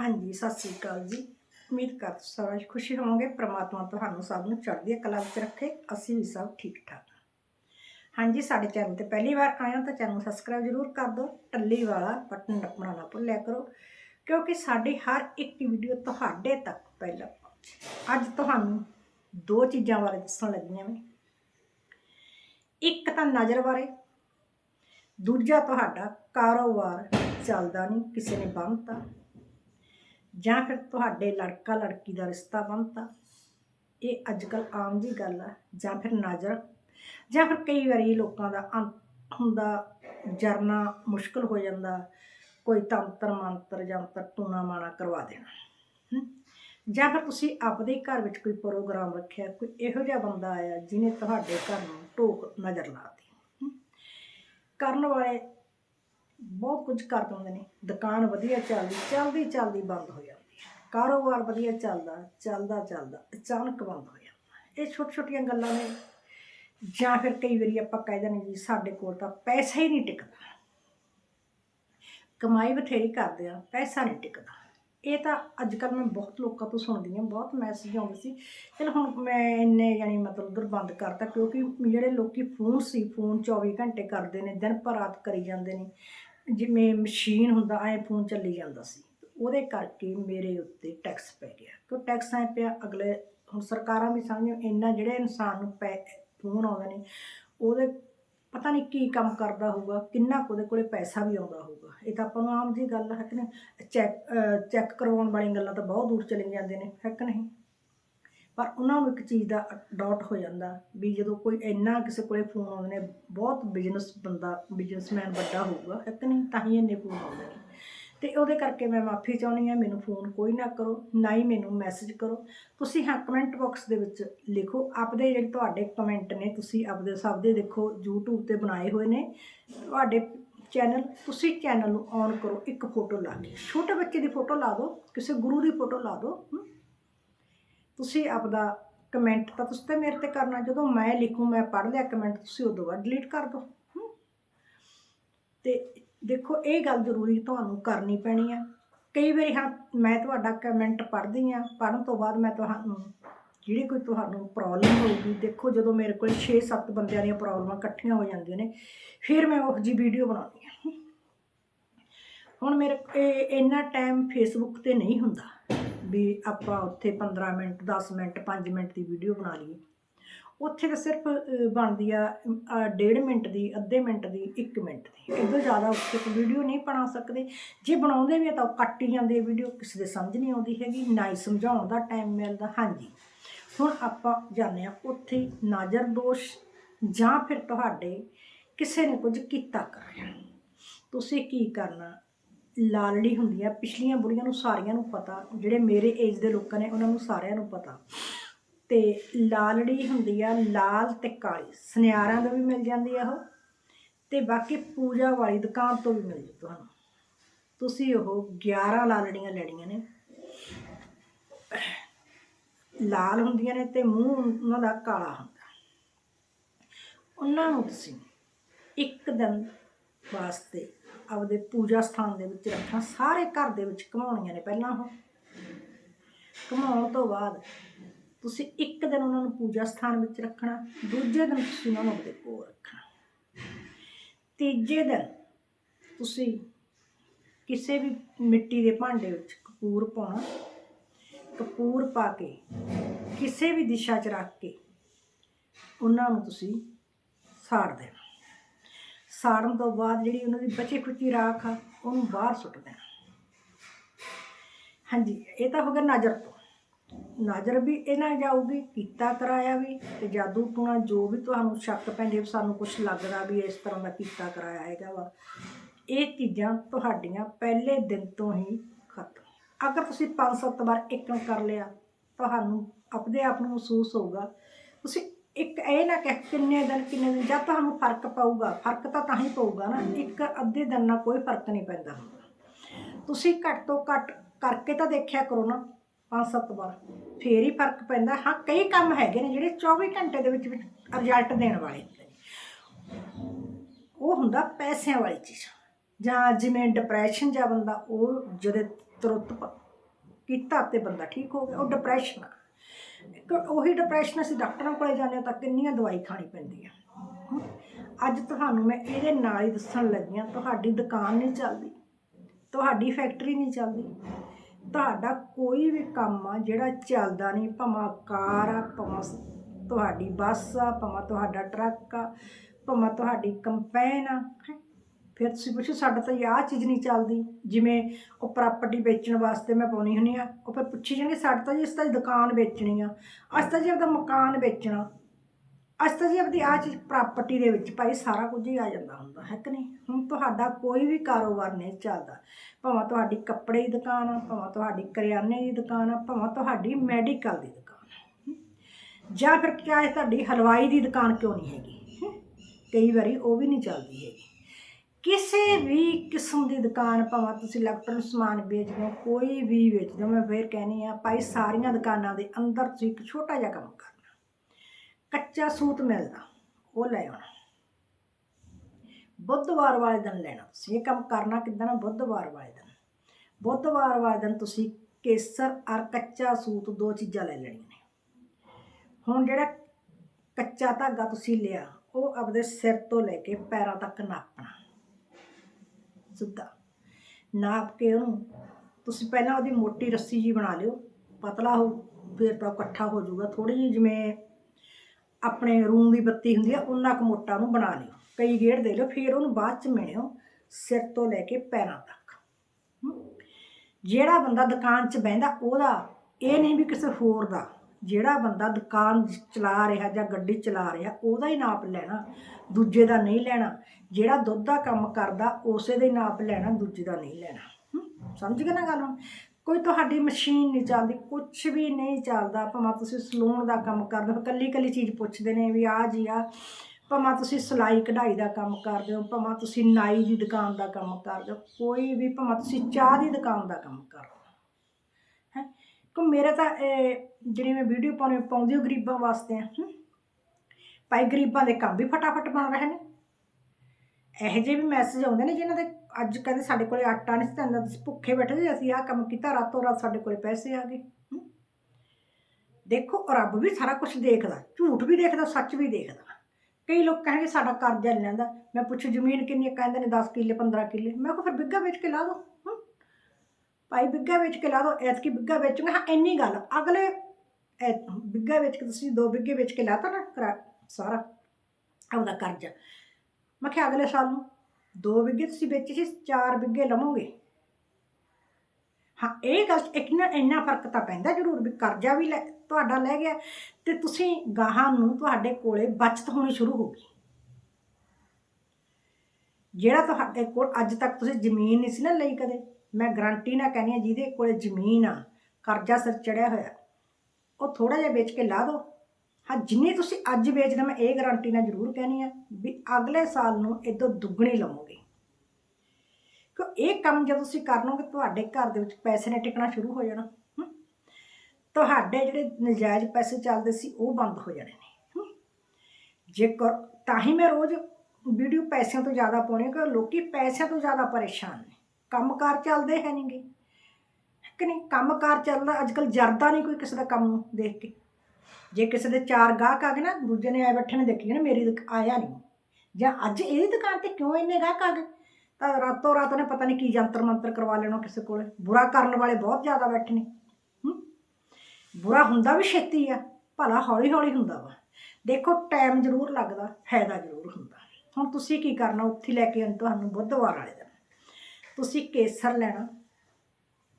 ਹਾਂਜੀ, ਸਤਿ ਸ੍ਰੀ ਅਕਾਲ ਜੀ। ਉਮੀਦ ਕਰ ਸਾਰਾ ਖੁਸ਼ੀ ਹੋਵੋਗੇ। ਪ੍ਰਮਾਤਮਾ ਤੁਹਾਨੂੰ ਸਭ ਨੂੰ ਚੜ੍ਹਦੀ ਕਲਾ ਵਿੱਚ ਰੱਖੇ। ਅਸੀਂ ਵੀ ਸਭ ਠੀਕ ਠਾਕ ਹਾਂਜੀ, ਸਾਡੇ ਚੈਨਲ ਤੇ ਪਹਿਲੀ ਵਾਰ ਆਏ ਹੋ ਤਾਂ ਚੈਨਲ ਨੂੰ ਸਬਸਕ੍ਰਾਈਬ ਜ਼ਰੂਰ ਕਰ ਦਿਓ। ਟੱਲੀ ਵਾਲਾ ਬਟਨ ਨੱਪਣਾ ਨਾ ਭੁੱਲਿਆ ਕਰੋ। ਕਿਉਂਕਿ ਸਾਡੀ ਹਰ ਇੱਕ ਵੀਡੀਓ ਤੁਹਾਡੇ ਤੱਕ ਪਹਿਲਾਂ ਅੱਜ ਤੁਹਾਨੂੰ ਦੋ ਚੀਜ਼ਾਂ ਬਾਰੇ ਦੱਸਣ ਲੱਗੀਆਂ ਨੇ। ਇੱਕ ਤਾਂ ਨਜ਼ਰ ਬਾਰੇ। ਦੂਜਾ ਤੁਹਾਡਾ ਕਾਰੋਬਾਰ ਚੱਲਦਾ ਨਹੀਂ, ਕਿਸੇ ਨੇ ਬੰਨਤਾ। ਜਾਂ ਫਿਰ ਤੁਹਾਡੇ ਲੜਕਾ ਲੜਕੀ ਦਾ ਰਿਸ਼ਤਾ ਬਣਤਾ ਇਹ ਅੱਜ ਕੱਲ ਆਮ ਜੀ ਗੱਲ ਆ, ਜਾਂ ਫਿਰ ਨਜ਼ਰ, ਜਾਂ ਫਿਰ ਕਈ ਵਾਰੀ ਲੋਕਾਂ ਦਾ ਅੰਤ ਹੁੰਦਾ, ਜਰਨਾ ਮੁਸ਼ਕਲ ਹੋ ਜਾਂਦਾ, ਕੋਈ ਤੰਤਰ ਮੰਤਰ ਜੰਤਰ ਟੂਣਾ ਮਾਣਾ ਕਰਵਾ ਦੇਣਾ ਜਾਂ ਫਿਰ ਤੁਸੀਂ ਆਪਦੇ ਘਰ ਵਿੱਚ ਕੋਈ ਪ੍ਰੋਗਰਾਮ ਰੱਖਿਆ, ਕੋਈ ਇਹੋ ਜਿਹਾ ਬੰਦਾ ਆਇਆ ਜਿਹਨੇ ਤੁਹਾਡੇ ਘਰ ਨੂੰ ਢੋਕ ਨਜ਼ਰ ਲਾਤੀ ਹਮ? ਕਰਨ ਵਾਲੇ ਬਹੁਤ ਕੁਝ ਕਰ ਦਿੰਦੇ ਨੇ। ਦੁਕਾਨ ਵਧੀਆ ਚੱਲਦੀ ਚੱਲਦੀ ਚੱਲਦੀ ਬੰਦ ਹੋ ਜਾਂਦੀ ਹੈ। ਕਾਰੋਬਾਰ ਵਧੀਆ ਚੱਲਦਾ ਚੱਲਦਾ ਚੱਲਦਾ, ਅਚਾਨਕ ਬੰਦ ਹੋ ਜਾਂਦਾ ਇਹ ਛੋਟੀ ਛੋਟੀਆਂ ਗੱਲਾਂ ਨੇ। ਜਾਂ ਫਿਰ ਕਈ ਵਾਰੀ ਆਪਾਂ ਕਹਿ ਦਿੰਦੇ ਜੀ ਸਾਡੇ ਕੋਲ ਤਾਂ ਪੈਸਾ ਹੀ ਨਹੀਂ ਟਿਕਦਾ। ਕਮਾਈ ਬਥੇਰੀ ਕਰਦੇ ਆ, ਪੈਸਾ ਨਹੀਂ ਟਿਕਦਾ। ਇਹ ਤਾਂ ਅੱਜ ਕੱਲ੍ਹ ਮੈਂ ਬਹੁਤ ਲੋਕਾਂ ਤੋਂ ਸੁਣਦੀ ਹਾਂ, ਬਹੁਤ ਮੈਸੇਜ ਆਉਂਦੇ ਸੀ। ਚਲ ਹੁਣ ਮੈਂ ਇੰਨੇ ਯਾਨੀ ਮਤਲਬ ਉਧਰ ਬੰਦ ਕਰਤਾ, ਕਿਉਂਕਿ ਜਿਹੜੇ ਲੋਕੀ ਫੋਨ ਸੀ ਫੋਨ 24 ਘੰਟੇ ਕਰਦੇ ਨੇ, ਦਿਨ ਭਰ ਰਾਤ ਕਰੀ ਜਾਂਦੇ ਨੇ। ਜਿਵੇਂ ਮਸ਼ੀਨ ਹੁੰਦਾ ਐ ਫੋਨ ਚੱਲੀ ਜਾਂਦਾ ਸੀ। ਉਹਦੇ ਕਰਕੇ ਮੇਰੇ ਉੱਤੇ ਟੈਕਸ ਪੈ ਗਿਆ। ਕਿਉਂ ਟੈਕਸ ਐ ਪਿਆ? ਅਗਲੇ, ਹੁਣ ਸਰਕਾਰਾਂ ਵੀ ਸਮਝੋ ਇੰਨਾ ਜਿਹੜੇ ਇਨਸਾਨ ਨੂੰ ਪੈ, ਫੋਨ ਆਉਂਦੇ ਨੇ, ਉਹਦੇ ਪਤਾ ਨਹੀਂ ਕੀ ਕੰਮ ਕਰਦਾ ਹੋਊਗਾ, ਕਿੰਨਾ ਕੁ ਉਹਦੇ ਕੋਲੇ ਪੈਸਾ ਵੀ ਆਉਂਦਾ ਹੋਊਗਾ। ਇਹ ਤਾਂ ਆਪਾਂ ਨੂੰ ਆਮ ਜੀ ਗੱਲ ਹੈ ਕਿ ਨਹੀਂ? ਚੈੱਕ ਚੈੱਕ ਕਰਵਾਉਣ ਵਾਲੀਆਂ ਗੱਲਾਂ ਤਾਂ ਬਹੁਤ ਦੂਰ ਚਲੇ ਜਾਂਦੇ ਨੇ, ਹੈ ਕਿ ਨਹੀਂ? ਪਰ ਉਹਨਾਂ ਨੂੰ ਇੱਕ ਚੀਜ਼ ਦਾ ਡਾਊਟ ਹੋ ਜਾਂਦਾ ਵੀ ਜਦੋਂ ਕੋਈ ਇੰਨਾ ਕਿਸੇ ਕੋਲੇ ਫੋਨ ਆਉਂਦੇ ਨੇ, ਬਹੁਤ ਬਿਜ਼ਨਸ ਬੰਦਾ ਬਿਜ਼ਨਸਮੈਨ ਵੱਡਾ ਹੋਊਗਾ, ਇੱਕ ਨਹੀਂ, ਤਾਂ ਹੀ ਇੰਨੇ ਫੋਨ ਆਉਂਦੇ ਨੇ। ਤੇ ਉਹਦੇ ਕਰਕੇ ਮੈਂ ਮਾਫੀ ਚਾਹੁੰਦੀ ਹਾਂ, ਮੈਨੂੰ ਫੋਨ ਕੋਈ ਨਾ ਕਰੋ, ਨਾ ਹੀ ਮੈਨੂੰ ਮੈਸੇਜ ਕਰੋ। ਤੁਸੀਂ ਹਾਂ ਕਮੈਂਟ ਬਾਕਸ ਦੇ ਵਿੱਚ ਲਿਖੋ, ਆਪਦੇ ਜਿਹੜੇ ਤੁਹਾਡੇ ਕਮੈਂਟ ਨੇ, ਤੁਸੀਂ ਆਪਦੇ ਸਭ ਦੇ ਦੇਖੋ, YouTube ਤੇ ਬਣਾਏ ਹੋਏ ਨੇ, ਤੁਹਾਡੇ ਚੈਨਲ ਤੁਸੀਂ ਚੈਨਲ ਨੂੰ ਔਨ ਕਰੋ, ਇੱਕ ਫੋਟੋ ਲਾ ਕੇ। ਛੋਟੇ ਬੱਚੇ ਦੀ ਫੋਟੋ ਲਾ ਦਿਓ, ਕਿਸੇ ਗੁਰੂ ਦੀ ਫੋਟੋ ਲਾ ਦਿਓ ਤੁਸੀਂ ਆਪਦਾ ਕਮੈਂਟ ਤਾਂ ਤੁਸੀਂ ਤੇ ਮੇਰੇ ਤੇ ਕਰਨਾ, ਜਦੋਂ ਮੈਂ ਲਿਖੂੰ, ਮੈਂ ਪੜ੍ਹ ਲਿਆ ਕਮੈਂਟ ਤੁਸੀਂ ਉਦੋਂ ਬਾਅਦ ਡਿਲੀਟ ਕਰ ਦਿਓ ਹਮ। ਤੇ ਦੇਖੋ, ਇਹ ਗੱਲ ਜ਼ਰੂਰੀ ਤੁਹਾਨੂੰ ਕਰਨੀ ਪੈਣੀ ਹੈ ਕਈ ਵਾਰੀ ਹਾਂ, ਮੈਂ ਤੁਹਾਡਾ ਕਮੈਂਟ ਪੜ੍ਹਦੀ ਆ, ਪੜ੍ਹਨ ਤੋਂ ਬਾਅਦ ਮੈਂ ਤੁਹਾਨੂੰ, ਜਿਹੜੀ ਕੋਈ ਤੁਹਾਨੂੰ ਪ੍ਰੋਬਲਮ ਹੋਊਗੀ, ਦੇਖੋ ਜਦੋਂ ਮੇਰੇ ਕੋਲ 6-7 ਬੰਦਿਆਂ ਦੀਆਂ ਪ੍ਰੋਬਲਮਾਂ ਇਕੱਠੀਆਂ ਹੋ ਜਾਂਦੀਆਂ ਨੇ, ਫਿਰ ਮੈਂ ਉਹ ਜੀ ਵੀਡੀਓ ਬਣਾਉਂਦੀ ਆ ਹੁਣ ਮੇਰੇ, ਇਹ ਇੰਨਾ ਟਾਈਮ ਫੇਸਬੁੱਕ ਤੇ ਨਹੀਂ ਹੁੰਦਾ। ਵੀ ਆਪਾਂ ਉੱਥੇ 15 ਮਿੰਟ 10 ਮਿੰਟ 5 ਮਿੰਟ ਦੀ ਵੀਡੀਓ ਬਣਾ ਲਈਏ। ਉੱਥੇ ਤਾਂ ਸਿਰਫ ਬਣਦੀ ਆ ਅ, ਡੇਢ ਮਿੰਟ ਦੀ ਅੱਧੇ ਮਿੰਟ ਦੀ 1 ਮਿੰਟ ਦੀ। ਇਦੋਂ ਜ਼ਿਆਦਾ ਉੱਥੇ ਵੀਡੀਓ ਨਹੀਂ ਬਣਾ ਸਕਦੇ। ਜੇ ਬਣਾਉਂਦੇ ਵੀ ਆ ਤਾਂ ਉਹ ਕੱਟ ਹੀ ਜਾਂਦੇ ਵੀਡੀਓ ਕਿਸੇ ਦੇ ਸਮਝ ਨਹੀਂ ਆਉਂਦੀ ਹੈਗੀ ਨਾ ਹੀ ਸਮਝਾਉਣ ਦਾ ਟਾਈਮ ਮਿਲਦਾ। ਹਾਂਜੀ। ਹੁਣ ਆਪਾਂ ਜਾਂਦੇ ਆ ਉੱਥੇ ਨਜ਼ਰ ਦੋਸ਼ ਜਾਂ ਫਿਰ ਤੁਹਾਡੇ ਕਿਸੇ ਨੇ ਕੁਝ ਕੀਤਾ ਕਰ ਤੁਸੀਂ ਕੀ ਕਰਨਾ? ਲਾਲੜੀ ਹੁੰਦੀ ਆ, ਪਿਛਲੀਆਂ ਬੁੜੀਆਂ ਨੂੰ ਸਾਰੀਆਂ ਨੂੰ ਪਤਾ, ਜਿਹੜੇ ਮੇਰੇ ਏਜ ਦੇ ਲੋਕਾਂ ਨੇ, ਉਹਨਾਂ ਨੂੰ ਸਾਰਿਆਂ ਨੂੰ ਪਤਾ। ਤੇ ਲਾਲੜੀ ਹੁੰਦੀ ਆ, ਲਾਲ ਤੇ ਕਾਲੀ, ਸੁਨਿਆਰਾਂ ਤੋਂ ਵੀ ਮਿਲ ਜਾਂਦੀ ਆ ਉਹ, ਤੇ ਬਾਕੀ ਪੂਜਾ ਵਾਲੀ ਦੁਕਾਨ ਤੋਂ ਵੀ ਮਿਲ ਜੂ ਤੁਹਾਨੂੰ। ਤੁਸੀਂ ਉਹ 11 ਲਾਲੜੀਆਂ ਲੈਣੀਆਂ ਨੇ। ਲਾਲ ਹੁੰਦੀਆਂ ਨੇ ਤੇ ਮੂੰਹ ਉਹਨਾਂ ਦਾ ਕਾਲਾ ਹੁੰਦਾ। ਉਹਨਾਂ ਨੂੰ ਤੁਸੀਂ ਇੱਕ ਦਿਨ ਵਾਸਤੇ ਆਪਦੇ ਪੂਜਾ ਸਥਾਨ ਦੇ ਵਿੱਚ ਰੱਖਣਾ ਸਾਰੇ ਘਰ ਦੇ ਵਿੱਚ ਘਮਾਉਣੀਆਂ ਨੇ ਪਹਿਲਾਂ ਉਹ। ਘਮਾਉਣ ਤੋਂ ਬਾਅਦ ਤੁਸੀਂ ਇੱਕ ਦਿਨ ਉਹਨਾਂ ਨੂੰ ਪੂਜਾ ਸਥਾਨ ਵਿੱਚ ਰੱਖਣਾ, ਦੂਜੇ ਦਿਨ ਤੁਸੀਂ ਉਹਨਾਂ ਨੂੰ ਆਪਣੇ ਕੋਲ ਰੱਖਣਾ। ਤੀਜੇ ਦਿਨ ਤੁਸੀਂ ਕਿਸੇ ਵੀ ਮਿੱਟੀ ਦੇ ਭਾਂਡੇ ਵਿੱਚ ਕਪੂਰ ਪਾਉਣਾ, ਕਪੂਰ ਪਾ ਕੇ ਕਿਸੇ ਵੀ ਦਿਸ਼ਾ 'ਚ ਰੱਖ ਕੇ ਉਹਨਾਂ ਨੂੰ ਤੁਸੀਂ ਸਾੜ ਦੇਣਾ। ਸਾੜਨ ਤੋਂ ਬਾਅਦ ਜਿਹੜੀ ਉਹਨਾਂ ਦੀ ਬਚੀ ਖੁਚੀ ਰਾਖ ਆ, ਉਹਨੂੰ ਬਾਹਰ ਸੁੱਟ ਦੇਣਾ। ਹਾਂਜੀ, ਇਹ ਤਾਂ ਹੋ ਗਿਆ ਨਜ਼ਰ ਤੋਂ। ਨਜ਼ਰ ਵੀ ਇਹਨਾਂ ਜਾਊਗੀ, ਕੀਤਾ ਕਰਾਇਆ ਵੀ, ਤੇ ਜਾਦੂ ਟੂਣਾ ਜੋ ਵੀ ਤੁਹਾਨੂੰ ਸ਼ੱਕ ਪੈਂਦੇ ਵੀ ਸਾਨੂੰ ਕੁਝ ਲੱਗਦਾ ਵੀ ਇਸ ਤਰ੍ਹਾਂ ਦਾ ਕੀਤਾ ਕਰਾਇਆ ਹੈਗਾ ਵਾ। ਇਹ ਚੀਜ਼ਾਂ ਤੁਹਾਡੀਆਂ ਪਹਿਲੇ ਦਿਨ ਤੋਂ ਹੀ ਖਤਮ। ਅਗਰ ਤੁਸੀਂ ਪੰਜ ਸੱਤ ਵਾਰ ਇੱਕ ਕਰ ਲਿਆ, ਤੁਹਾਨੂੰ ਆਪਣੇ ਆਪ ਨੂੰ ਮਹਿਸੂਸ ਹੋਊਗਾ, ਤੁਸੀਂ ਇੱਕ ਇਹ ਨਾ ਕਿ ਕਿੰਨੇ ਦਿਨ ਕਿੰਨੇ ਦਿਨ, ਜਦ ਤੁਹਾਨੂੰ ਫ਼ਰਕ ਪਊਗਾ, ਫ਼ਰਕ ਤਾਂ ਤਾਂ ਹੀ ਪਊਗਾ ਨਾ, ਇੱਕ ਅੱਧੇ ਦਿਨ ਨਾਲ ਕੋਈ ਫ਼ਰਕ ਨਹੀਂ ਪੈਂਦਾ ਤੁਸੀਂ ਘੱਟ ਤੋਂ ਘੱਟ ਕਰਕੇ ਤਾਂ ਦੇਖਿਆ ਕਰੋ ਨਾ, ਪੰਜ ਸੱਤ ਵਾਰ, ਫੇਰ ਹੀ ਫ਼ਰਕ ਪੈਂਦਾ। ਹਾਂ, ਕਈ ਕੰਮ ਹੈਗੇ ਨੇ ਜਿਹੜੇ 24 ਘੰਟੇ ਦੇ ਵਿੱਚ ਵਿੱਚ ਰਿਜ਼ਲਟ ਦੇਣ ਵਾਲੇ ਉਹ ਹੁੰਦਾ ਪੈਸਿਆਂ ਵਾਲੀ ਚੀਜ਼। ਜਾਂ ਜਿਵੇਂ ਡਿਪਰੈਸ਼ਨ ਜਾਂ ਬੰਦਾ, ਉਹ ਜਦੋਂ ਤੁਰੰਤ ਕੀਤਾ ਤੇ ਬੰਦਾ ਠੀਕ ਹੋ ਗਿਆ, ਉਹ ਡਿਪਰੈਸ਼ਨ ਆ। ਇੱਕ ਉਹੀ ਡਿਪਰੈਸ਼ਨ ਅਸੀਂ ਡਾਕਟਰਾਂ ਕੋਲੇ ਜਾਂਦੇ ਹਾਂ ਤਾਂ ਕਿੰਨੀਆਂ ਦਵਾਈ ਖਾਣੀ ਪੈਂਦੀ ਆ ਅੱਜ ਤੁਹਾਨੂੰ ਮੈਂ ਇਹਦੇ ਨਾਲ ਹੀ ਦੱਸਣ ਲੱਗੀ ਹਾਂ, ਤੁਹਾਡੀ ਦੁਕਾਨ ਨਹੀਂ ਚੱਲਦੀ, ਤੁਹਾਡੀ ਫੈਕਟਰੀ ਨਹੀਂ ਚੱਲਦੀ। ਤੁਹਾਡਾ ਕੋਈ ਵੀ ਕੰਮ ਆ, ਜਿਹੜਾ ਚੱਲਦਾ ਨਹੀਂ, ਭਾਵੇਂ ਕਾਰ ਆ, ਭਾਵੇਂ ਤੁਹਾਡੀ ਬੱਸ ਆ, ਭਾਵੇਂ ਤੁਹਾਡਾ ਟਰੱਕ ਆ, ਭਾਵੇਂ ਤੁਹਾਡੀ ਕੰਪੈਨ ਆ ਫਿਰ ਤੁਸੀਂ ਪੁੱਛੋ, ਸਾਡੇ ਤਾਂ ਇਹ ਆਹ ਚੀਜ਼ ਨਹੀਂ ਚੱਲਦੀ। ਜਿਵੇਂ ਉਹ ਪ੍ਰਾਪਰਟੀ ਵੇਚਣ ਵਾਸਤੇ ਮੈਂ ਪਾਉਣੀ ਹੁੰਦੀ ਆ, ਉਹ ਫਿਰ ਪੁੱਛੀ ਜਾਣਗੇ, ਸਾਡੇ ਤਾਂ ਜੀ ਇਸ ਤਾਂ ਜੀ ਦੁਕਾਨ ਵੇਚਣੀ ਆ। ਅਸੀਂ ਤਾਂ ਜੀ ਆਪਦਾ ਮਕਾਨ ਵੇਚਣਾ। ਅਸੀਂ ਤਾਂ ਜੀ ਆਪਦੀ ਆਹ ਚੀਜ਼ ਪ੍ਰਾਪਰਟੀ ਦੇ ਵਿੱਚ ਭਾਈ ਸਾਰਾ ਕੁਝ ਹੀ ਆ ਜਾਂਦਾ ਹੁੰਦਾ, ਹੈ ਕਿ ਨਹੀਂ? ਹੁਣ ਤੁਹਾਡਾ ਕੋਈ ਵੀ ਕਾਰੋਬਾਰ ਨਹੀਂ ਚੱਲਦਾ। ਭਾਵੇਂ ਤੁਹਾਡੀ ਕੱਪੜੇ ਦੀ ਦੁਕਾਨ ਆ, ਭਾਵੇਂ ਤੁਹਾਡੀ ਕਰਿਆਨੇ ਦੀ ਦੁਕਾਨ ਆ, ਭਾਵੇਂ ਤੁਹਾਡੀ ਮੈਡੀਕਲ ਦੀ ਦੁਕਾਨ ਜਾਂ ਫਿਰ ਕਿਆ ਹੈ ਤੁਹਾਡੀ ਹਲਵਾਈ ਦੀ ਦੁਕਾਨ ਕਿਉਂ ਨਹੀਂ ਹੈਗੀ? ਕਈ ਵਾਰੀ ਉਹ ਵੀ ਨਹੀਂ ਚੱਲਦੀ ਹੈਗੀ। ਕਿਸੇ ਵੀ ਕਿਸਮ ਦੀ ਦੁਕਾਨ ਭਾਵੇਂ ਤੁਸੀਂ ਇਲੈਕਟ੍ਰੋਨਿਕ ਸਮਾਨ ਵੇਚਦੇ ਹੋ ਕੋਈ ਵੀ ਵੇਚਦੇ ਹੋ ਮੈਂ ਫੇਰ ਕਹਿੰਦੀ ਆ ਭਾਈ ਸਾਰੀਆਂ ਦੁਕਾਨਾਂ ਦੇ ਅੰਦਰ ਤੁਸੀਂ ਇੱਕ ਛੋਟਾ ਜਿਹਾ ਕੰਮ ਕਰਨਾ ਕੱਚਾ ਸੂਤ ਮਿਲਦਾ ਉਹ ਲੈ ਆਉਣਾ। ਬੁੱਧਵਾਰ ਵਾਲੇ ਦਿਨ ਲੈਣਾ ਤੁਸੀਂ ਇਹ ਕੰਮ ਕਰਨਾ ਕਿੱਦਾਂ ਨਾ ਬੁੱਧਵਾਰ ਵਾਲੇ ਦਿਨ। ਬੁੱਧਵਾਰ ਵਾਲੇ ਦਿਨ ਤੁਸੀਂ ਕੇਸਰ ਔਰ ਕੱਚਾ ਸੂਤ ਦੋ ਚੀਜ਼ਾਂ ਲੈ ਲੈਣੀਆਂ ਨੇ। ਹੁਣ ਜਿਹੜਾ ਕੱਚਾ ਧਾਗਾ ਤੁਸੀਂ ਲਿਆ ਉਹ ਆਪਦੇ ਸਿਰ ਤੋਂ ਲੈ ਕੇ ਪੈਰਾਂ ਤੱਕ ਨਾਪਣਾ। ਸਿੱਧਾ। ਨਾਪ ਕੇ ਉਹਨੂੰ ਤੁਸੀਂ ਪਹਿਲਾਂ ਉਹਦੀ ਮੋਟੀ ਰੱਸੀ ਜੀ ਬਣਾ ਲਿਓ, ਪਤਲਾ ਹੋ, ਫਿਰ ਤਾਂ ਉਹ ਇਕੱਠਾ ਹੋ ਜਾਊਗਾ। ਥੋੜੀ ਜਿਹੀ ਜਿਵੇਂ ਆਪਣੇ ਰੂਮ ਦੀ ਬੱਤੀ ਹੁੰਦੀ ਆ, ਉਹਨਾਂ ਕੁ ਮੋਟਾ ਉਹਨੂੰ ਬਣਾ ਲਿਓ। ਕਈ ਗੇੜ ਦੇ ਲਿਓ, ਫਿਰ ਉਹਨੂੰ ਬਾਅਦ ਚ ਮਿਣਿਓ ਸਿਰ ਤੋਂ ਲੈ ਕੇ ਪੈਰਾਂ ਤੱਕ। ਜਿਹੜਾ ਬੰਦਾ ਦੁਕਾਨ 'ਚ ਬਹਿੰਦਾ, ਉਹਦਾ ਇਹ ਨਹੀਂ ਵੀ ਕਿਸੇ ਹੋਰ ਦਾ ਜਿਹੜਾ ਬੰਦਾ ਦੁਕਾਨ ਚਲਾ ਰਿਹਾ ਜਾਂ ਗੱਡੀ ਚਲਾ ਰਿਹਾ, ਉਹਦਾ ਹੀ ਨਾਪ ਲੈਣਾ, ਦੂਜੇ ਦਾ ਨਹੀਂ ਲੈਣਾ। ਜਿਹੜਾ ਦੁੱਧ ਦਾ ਕੰਮ ਕਰਦਾ, ਉਸੇ ਦੇ ਨਾਪ ਲੈਣਾ, ਦੂਜੇ ਦਾ ਨਹੀਂ ਲੈਣਾ। ਸਮਝ ਗਏ ਨਾ ਗੱਲ ਹੁਣ? ਕੋਈ ਤੁਹਾਡੀ ਮਸ਼ੀਨ ਨਹੀਂ ਚੱਲਦੀ ਕੁਝ ਵੀ ਨਹੀਂ ਚੱਲਦਾ। ਭਾਵੇਂ ਤੁਸੀਂ ਸਲੂਨ ਦਾ ਕੰਮ ਕਰਦੇ ਹੋ ਕੱਲੀ ਕੱਲੀ ਚੀਜ਼ ਪੁੱਛਦੇ ਨੇ ਵੀ ਆ ਜੀ ਆ। ਭਾਵੇਂ ਤੁਸੀਂ ਸਿਲਾਈ ਕਢਾਈ ਦਾ ਕੰਮ ਕਰਦੇ ਹੋ, ਭਾਵੇਂ ਤੁਸੀਂ ਨਾਈ ਦੀ ਦੁਕਾਨ ਦਾ ਕੰਮ ਕਰਦੇ ਹੋ, ਕੋਈ ਵੀ ਭਾਵੇਂ ਤੁਸੀਂ ਚਾਹ ਦੀ ਦੁਕਾਨ ਦਾ ਕੰਮ ਕਰਦੇ ਹੋ ਕਿ ਮੇਰੇ ਤਾਂ, ਇਹ ਜਿਹੜੀ ਮੈਂ ਵੀਡੀਓ ਪਾਉਣੀ, ਪਾਉਂਦੀ ਉਹ ਗਰੀਬਾਂ ਵਾਸਤੇ ਆ ਭਾਈ ਗਰੀਬਾਂ ਦੇ ਕੰਮ ਵੀ ਫਟਾਫਟ ਬਣ ਰਹੇ ਨੇ। ਇਹੋ ਜਿਹੇ ਵੀ ਮੈਸੇਜ ਆਉਂਦੇ ਨੇ ਜਿਨ੍ਹਾਂ ਦੇ ਅੱਜ ਕਹਿੰਦੇ ਸਾਡੇ ਕੋਲੇ ਆਟਾ ਨਹੀਂ ਸੀ ਤਾਂ ਅਸੀਂ ਭੁੱਖੇ ਬੈਠੇ ਸੀ, ਅਸੀਂ ਆਹ ਕੰਮ ਕੀਤਾ, ਰਾਤੋਂ ਰਾਤ ਸਾਡੇ ਕੋਲੇ ਪੈਸੇ ਆ ਗਏ ਦੇਖੋ, ਰੱਬ ਵੀ ਸਾਰਾ ਕੁਝ ਦੇਖਦਾ, ਝੂਠ ਵੀ ਦੇਖਦਾ, ਸੱਚ ਵੀ ਦੇਖਦਾ। ਕਈ ਲੋਕ ਕਹਿਣਗੇ ਸਾਡਾ ਕਰਜ਼ਾ ਨਹੀਂ ਲੈਂਦਾ। ਮੈਂ ਪੁੱਛ ਜ਼ਮੀਨ ਕਿੰਨੀ ਕਹਿੰਦੇ ਨੇ 10 ਕਿੱਲੇ 15 ਕਿੱਲੇ। ਮੈਂ ਕਿਹਾ ਫਿਰ ਬਿੱਗਾ ਵੇਚ ਕੇ ਲਾ ਦੋ ਭਾਈ ਬਿੱਗਾ ਵੇਚ ਕੇ ਲਾ ਦੋ, ਐਤਕੀ ਬਿੱਗਾ ਵੇਚੂਗਾ ਹਾਂ ਇੰਨੀ ਗੱਲ, ਅਗਲੇ ਐ- ਬਿੱਗਾ ਵੇਚ ਕੇ ਤੁਸੀਂ ਦੋ ਬਿੱਗੇ ਵੇਚ ਕੇ ਲਾਤਾ ਨਾ, ਕਰਾ, ਸਾਰਾ ਆਪਦਾ ਕਰਜ਼ਾ। ਮੈਂ ਕਿਹਾ ਅਗਲੇ ਸਾਲ ਨੂੰ ਦੋ ਬਿੱਗੇ ਤੁਸੀਂ ਵੇਚੇ ਸੀ, ਚਾਰ ਬਿੱਗੇ ਲਵੋਗੇ। ਹਾਂ, ਇਹ ਗੱਲ 'ਚ ਇੱਕ ਇੰਨਾ ਫ਼ਰਕ ਤਾਂ ਪੈਂਦਾ ਜ਼ਰੂਰ ਵੀ ਕਰਜ਼ਾ ਵੀ ਲੈ, ਤੁਹਾਡਾ ਲੈ ਗਿਆ ਤੇ ਤੁਸੀਂ ਗਾਹਾਂ ਨੂੰ ਤੁਹਾਡੇ ਕੋਲੇ ਬਚਤ ਹੋਣੀ ਸ਼ੁਰੂ ਹੋ ਗਈ। ਜਿਹੜਾ ਤੁਹਾਡੇ ਕੋਲ ਅੱਜ ਤੱਕ ਤੁਸੀਂ ਜ਼ਮੀਨ ਨਹੀਂ ਸੀ ਨਾ ਲਈ ਕਦੇ ਮੈਂ ਗਰੰਟੀ ਨਾਲ ਕਹਿੰਦੀ ਆ ਜਿਹਦੇ ਕੋਲੇ ਜ਼ਮੀਨ ਆ, ਕਰਜ਼ਾ ਸਿਰ ਚੜਿਆ ਹੋਇਆ, ਉਹ ਥੋੜਾ ਜਿਹਾ ਵੇਚ ਕੇ ਲਾ ਦਿਓ ਹਾਂ, ਜਿੰਨੀ ਤੁਸੀਂ ਅੱਜ ਵੇਚਦੇ ਮੈਂ ਇਹ ਗਰੰਟੀ ਨਾਲ ਜ਼ਰੂਰ ਕਹਿਣੀ ਆ ਵੀ ਅਗਲੇ ਸਾਲ ਨੂੰ ਇਦੋਂ ਦੁੱਗਣੀ ਲਵੋਗੇ। ਕਿਉਂ, ਇਹ ਕੰਮ ਜਦੋਂ ਤੁਸੀਂ ਕਰ ਲਓਗੇ ਤੁਹਾਡੇ ਘਰ ਦੇ ਵਿੱਚ ਪੈਸੇ ਨੇ ਟਿਕਣਾ ਸ਼ੁਰੂ ਹੋ ਜਾਣਾ ਤੁਹਾਡੇ ਜਿਹੜੇ ਨਜਾਇਜ਼ ਪੈਸੇ ਚੱਲਦੇ ਸੀ, ਉਹ ਬੰਦ ਹੋ ਜਾਣੇ ਨੇ ਜੇਕਰ ਤਾਂ ਹੀ ਮੈਂ ਰੋਜ਼ ਵੀਡੀਓ ਪੈਸਿਆਂ ਤੋਂ ਜ਼ਿਆਦਾ ਪਾਉਣੀ ਕਿ ਲੋਕੀ ਪੈਸਿਆਂ ਤੋਂ ਜ਼ਿਆਦਾ ਪਰੇਸ਼ਾਨ ਨੇ। ਕੰਮਕਾਰ ਚੱਲਦੇ ਹੈ ਨਹੀਂਗੇ ਕਿ ਨਹੀਂ, ਕੰਮਕਾਰ ਚੱਲਦਾ ਅੱਜ ਕੱਲ ਜਰਦਾ ਨਹੀਂ ਕੋਈ ਕਿਸੇ ਦਾ ਕੰਮ ਨੂੰ ਦੇਖ ਕੇ। ਜੇ ਕਿਸੇ ਦੇ ਚਾਰ ਗਾਹਕ ਆ ਗਏ ਨਾ, ਦੂਜੇ ਨੇ ਆਏ ਬੈਠੇ ਨੇ, ਦੇਖੀ ਨਾ ਮੇਰੀ ਦੁਕ- ਆਇਆ ਨਹੀਂ ਜਾਂ ਅੱਜ ਇਹਦੀ ਦੁਕਾਨ ਤੇ ਕਿਉਂ ਇੰਨੇ ਗਾਹਕ ਆ ਗਏ? ਤਾਂ ਰਾਤੋਂ ਰਾਤ ਨੇ ਪਤਾ ਨਹੀਂ ਕੀ ਜੰਤਰ ਮੰਤਰ ਕਰਵਾ ਲੈਣਾ ਕਿਸੇ ਕੋਲੇ। ਬੁਰਾ ਕਰਨ ਵਾਲੇ ਬਹੁਤ ਜ਼ਿਆਦਾ ਬੈਠੇ ਨੇ। ਬੁਰਾ ਹੁੰਦਾ ਵੀ ਛੇਤੀ ਆ, ਭਲਾ ਹੌਲੀ ਹੌਲੀ ਹੁੰਦਾ ਵਾ। ਦੇਖੋ, ਟਾਈਮ ਜ਼ਰੂਰ ਲੱਗਦਾ, ਫਾਇਦਾ ਜ਼ਰੂਰ ਹੁੰਦਾ। ਹੁਣ ਤੁਸੀਂ ਕੀ ਕਰਨਾ, ਉੱਥੇ ਲੈ ਕੇ ਆਉਣ, ਤੁਹਾਨੂੰ ਬੁੱਧਵਾਰ ਵਾਲੇ ਦਿਨ। ਤੁਸੀਂ ਕੇਸਰ ਲੈਣਾ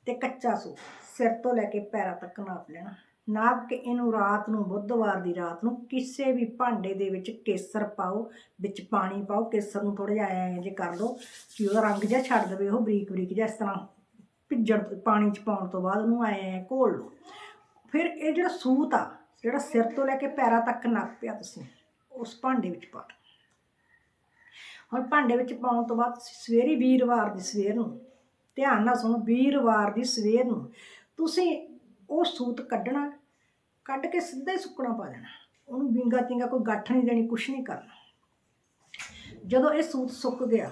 ਤੇ ਕੱਚਾ ਸੂਪ, ਸਿਰ ਤੋਂ ਲੈ ਕੇ ਪੈਰਾਂ ਤੱਕ ਨਾਪ ਲੈਣਾ। ਨਾਪ ਕੇ ਇਹਨੂੰ ਰਾਤ ਨੂੰ, ਬੁੱਧਵਾਰ ਦੀ ਰਾਤ ਨੂੰ ਕਿਸੇ ਵੀ ਭਾਂਡੇ ਦੇ ਵਿੱਚ ਕੇਸਰ ਪਾਓ, ਵਿੱਚ ਪਾਣੀ ਪਾਓ, ਕੇਸਰ ਨੂੰ ਥੋੜਾ ਜਿਹਾ ਐਂ ਜੇ ਕਰ ਲਓ ਕਿ ਉਹਦਾ ਰੰਗ ਜਿਹਾ ਛੱਡ ਦੇਵੇ, ਉਹ ਬਰੀਕ ਬਰੀਕ ਜਿਹਾ ਇਸ ਤਰ੍ਹਾਂ ਭਿੱਜਣ ਤੋਂ- ਪਾਣੀ 'ਚ ਪਾਉਣ ਤੋਂ ਬਾਅਦ ਉਹਨੂੰ ਐਂ ਘੋਲ ਲਓ। ਫਿਰ ਇਹ ਜਿਹੜਾ ਸੂਤ ਆ, ਜਿਹੜਾ ਸਿਰ ਤੋਂ ਲੈ ਕੇ ਪੈਰਾਂ ਤੱਕ ਨਾਪਿਆ ਤੁਸੀਂ, ਉਸ ਭਾਂਡੇ ਵਿੱਚ ਪਾ ਦਿਓ। ਹੁਣ ਭਾਂਡੇ ਵਿੱਚ ਪਾਉਣ ਤੋਂ ਬਾਅਦ ਤੁਸੀਂ ਸਵੇਰੀ ਵੀਰਵਾਰ ਦੀ ਸਵੇਰ ਨੂੰ ਧਿਆਨ ਨਾਲ ਸੁਣੋ, ਵੀਰਵਾਰ ਦੀ ਸਵੇਰ ਨੂੰ ਤੁਸੀਂ ਉਹ ਸੂਤ ਕੱਢਣਾ, ਕੱਢ ਕੇ ਸਿੱਧਾ ਹੀ ਸੁੱਕਣਾ ਪਾ ਦੇਣਾ। ਉਹਨੂੰ ਵਿੰਗਾ ਤਿੰਗਾ ਕੋਈ ਗੱਠ ਨਹੀਂ ਦੇਣੀ, ਕੁਛ ਨਹੀਂ ਕਰਨਾ। ਜਦੋਂ ਇਹ ਸੂਤ ਸੁੱਕ ਗਿਆ,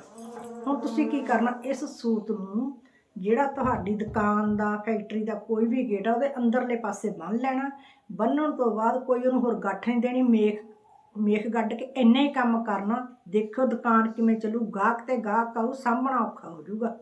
ਹੁਣ ਤੁਸੀਂ ਕੀ ਕਰਨਾ? ਇਸ ਸੂਤ ਨੂੰ ਜਿਹੜਾ ਤੁਹਾਡੀ ਦੁਕਾਨ ਦਾ, ਫੈਕਟਰੀ ਦਾ ਕੋਈ ਵੀ ਗੇਟ ਆ, ਉਹਦੇ ਅੰਦਰਲੇ ਪਾਸੇ ਬੰਨ ਲੈਣਾ। ਬੰਨਣ ਤੋਂ ਬਾਅਦ ਕੋਈ ਉਹਨੂੰ ਹੋਰ ਗੱਠ ਨਹੀਂ ਦੇਣੀ, ਮੇਖ ਮੇਖ ਗੱਡ ਕੇ ਇੰਨੇ ਹੀ ਕੰਮ ਕਰਨਾ, ਦੇਖੋ ਦੁਕਾਨ ਕਿਵੇਂ ਚੱਲੂ, ਗਾਹਕ ਤੇ ਗਾਹਕ ਆਊ ਸਾਹਮਣਾ ਔਖਾ ਹੋ ਜਾਊਗਾ।